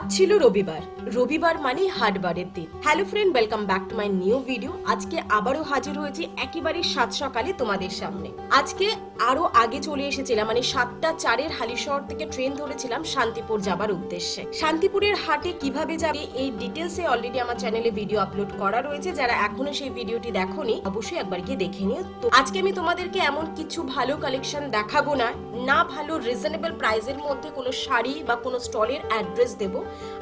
আজ ছিল রবিবার। রবিবার মানে হাটবারের দিন। Hello friend welcome back to my new video আজকে আবারও হাজির হয়েছি একেবারে সাত সকালে তোমাদের সামনে। আজকে আরও আগে চলে এসেছিলাম মানে সাতটা চারের হালিশহর থেকে ট্রেন ধরেছিলাম শান্তিপুর যাবার উদ্দেশ্যে। শান্তিপুরের হাটে কীভাবে যাবে এই ডিটেলসে অলরেডি আমার চ্যানেলে ভিডিও আপলোড করা রয়েছে। যারা এখনও সেই ভিডিওটি দেখোনি, অবশ্যই একবার গিয়ে দেখে নিও। তো আজকে আমি তোমাদেরকে এমন কিছু ভালো কালেকশন দেখাবো না না ভালো রিজনেবল প্রাইসের মধ্যে কোনো শাড়ি বা কোনো স্টলের অ্যাড্রেস দেব।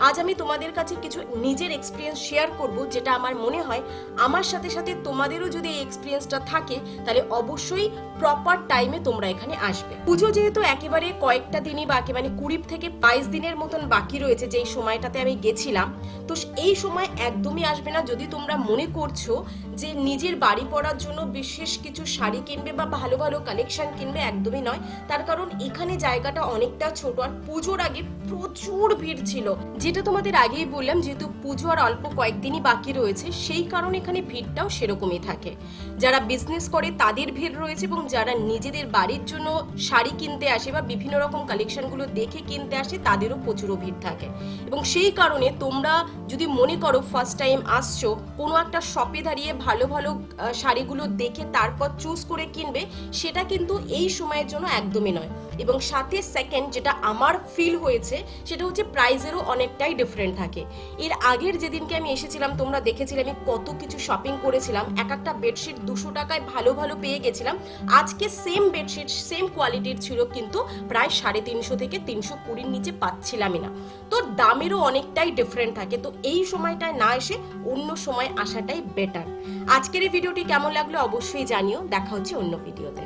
আজ আমি তোমাদের কাছে কিছু নিজের এক্সপিরিয়েন্স শেয়ার করব, যেটা আমার মনে হয় আমার সাথে সাথে তোমাদেরও যদি এই এক্সপিরিয়েন্সটা থাকে, তাহলে অবশ্যই প্রপার টাইমে তোমরা এখানে আসবে। পুজো যেহেতু একেবারে কয়েকটা দিনই বাকি মানে কুড়ি থেকে বাইশ দিনের মতন বাকি রয়েছে, যেই সময়টাতে আমি গেছিলাম, তো এই সময় একদমই আসবে না। যদি তোমরা মনে করছ যে নিজের বাড়ি পড়ার জন্য বিশেষ কিছু শাড়ি কিনবে বা ভালো ভালো কালেকশন কিনবে, একদমই নয়। তার কারণ এখানে জায়গাটা অনেকটা ছোট। আর পুজোর আগে প্রচুর ভিড় ছিল। যেটা তোমাদের আগেই বললাম, যেহেতু পুজো আর অল্প কয়েকদিনই বাকি রয়েছে, সেই কারণে এখানে ভিড়টাও সেরকমই থাকে। যারা বিজনেস করে, তাদের ভিড় রয়েছে এবং যারা নিজেদের বাড়ির জন্য শাড়ি কিনতে আসে বা বিভিন্ন রকম কালেকশনগুলো দেখে কিনতে আসে, তাদেরও প্রচুর ভিড় থাকে। এবং সেই কারণে তোমরা যদি মনে করো ফার্স্ট টাইম আসছো, কোনো একটা শপে দাঁড়িয়ে ভালো ভালো শাড়িগুলো দেখে তারপর চুজ করে কিনবে, সেটা কিন্তু এই সময়ের জন্য একদমই নয়। এবং সাথে সেকেন্ড যেটা আমার ফিল হয়েছে, সেটা হচ্ছে প্রাইজেরও অনেকটাই ডিফারেন্ট থাকে। এর আগের যেদিনকে আমি এসেছিলাম, তোমরা দেখেছিলে আমি কত কিছু শপিং করেছিলাম। এক একটা বেডশিট দুশো টাকায় ভালো ভালো পেয়ে গেছিলাম। আজকে সেম বেডশিট সেম কোয়ালিটির ছিল কিন্তু প্রায় সাড়ে তিনশো থেকে তিনশো কুড়ির নিচে পাচ্ছিলামই না। তো দামেরও অনেকটাই ডিফারেন্ট থাকে। তো এই সময়টায় না এসে অন্য সময় আসাটাই বেটার আজকের এই ভিডিওটি কেমন লাগল অবশ্যই জানিও। দেখা হচ্ছে অন্য ভিডিওতে